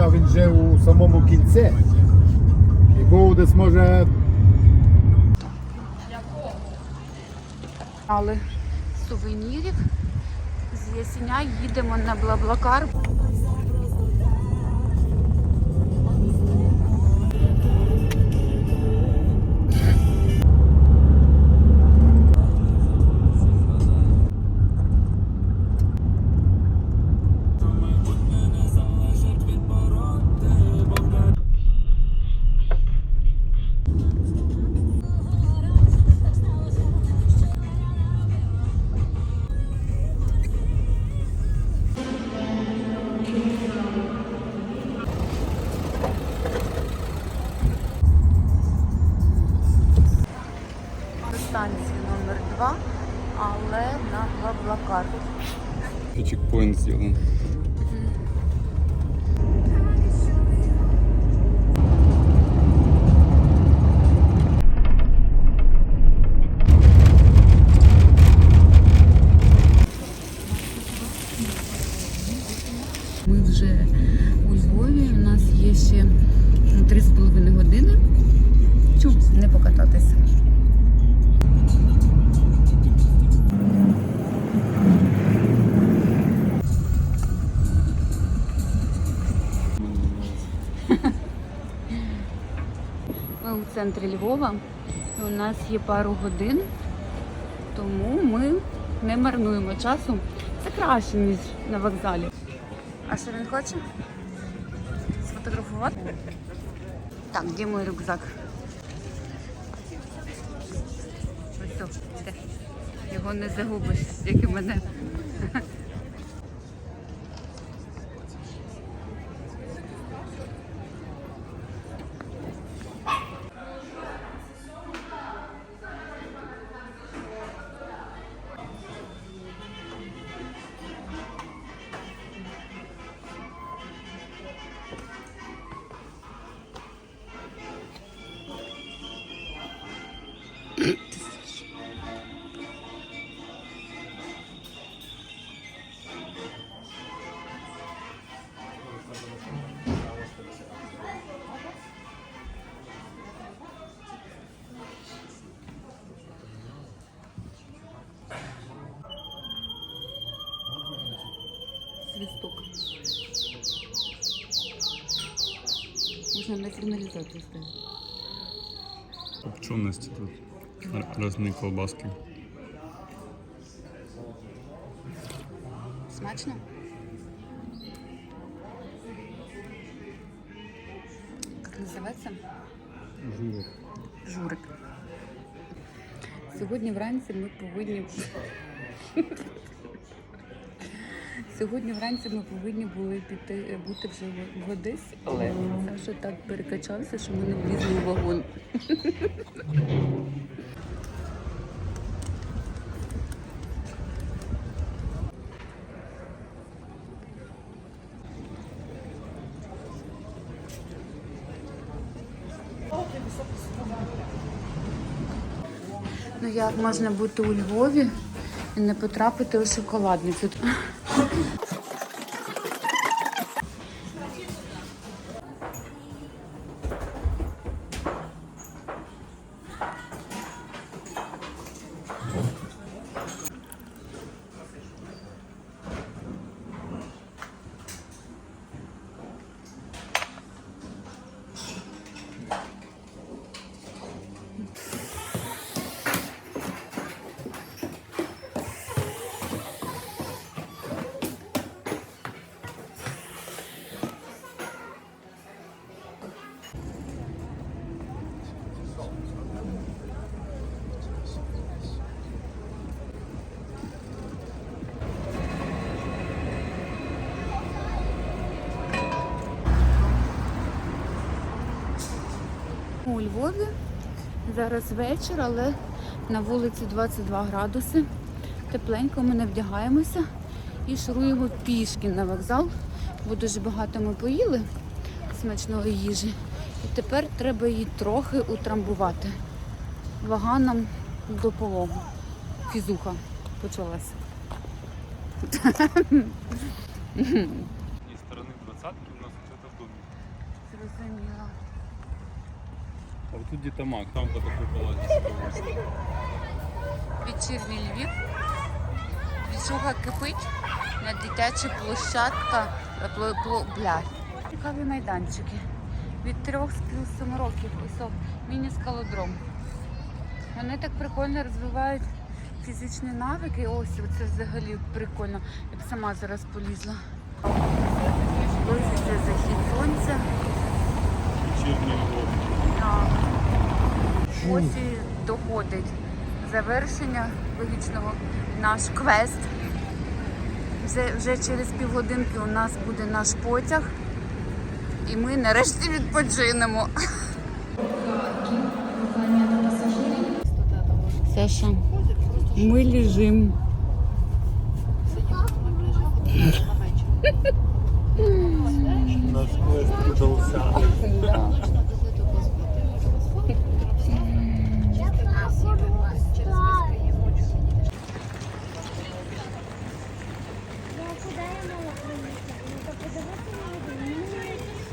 Хоча він вже у самому кінці. І був десь може Але сувенірів з Ясеня їдемо на Блаблакар. Чекпоінт зроблений. У центрі Львова. У нас є пару годин, тому ми не марнуємо часу. Це краще, ніж на вокзалі. А що він хоче? Сфотографувати? Так, де мій рюкзак? Ось о, де. Його не загубиш, як і мене. Свисток. Можна на сигналізацію ставити. Копченості тут. Різні колбаски. Смачно? Як називається? Журик. Журик. Сьогодні вранці ми повинні. Сьогодні вранці ми повинні були піти бути вже в- в Одесі, але Саша так перекачався, що ми не влізли у вагон. Ну як можна бути у Львові і не потрапити у шоколадницю? У Львові зараз вечір, але на вулиці 22 градуси. Тепленько ми не вдягаємося і шуруємо пішки на вокзал, бо дуже багато ми поїли смачної їжі. І тепер треба її трохи утрамбувати. Вага нам в допомогу. Фізуха почалася. І сторони двадцятки у нас це в домі. зрозуміла. А вот тут дітамак, там по такой палаті. Вечірній Львів. Вісуха кипить на дитяча площадка. е, Бля. Цікаві майданчики. Від 3 плюс 7 років. Ось міні-скалодром. Вони так прикольно розвивають фізичні навики. Ось це взагалі прикольно. Я б сама зараз полізла. Близиться захід сонця. Вечірній. Ось і доходить завершення логічного наш квест. Вже, вже через півгодинки у нас буде наш потяг. І ми нарешті відпочинемо. Саша, ми лежимо. Наш квест удався.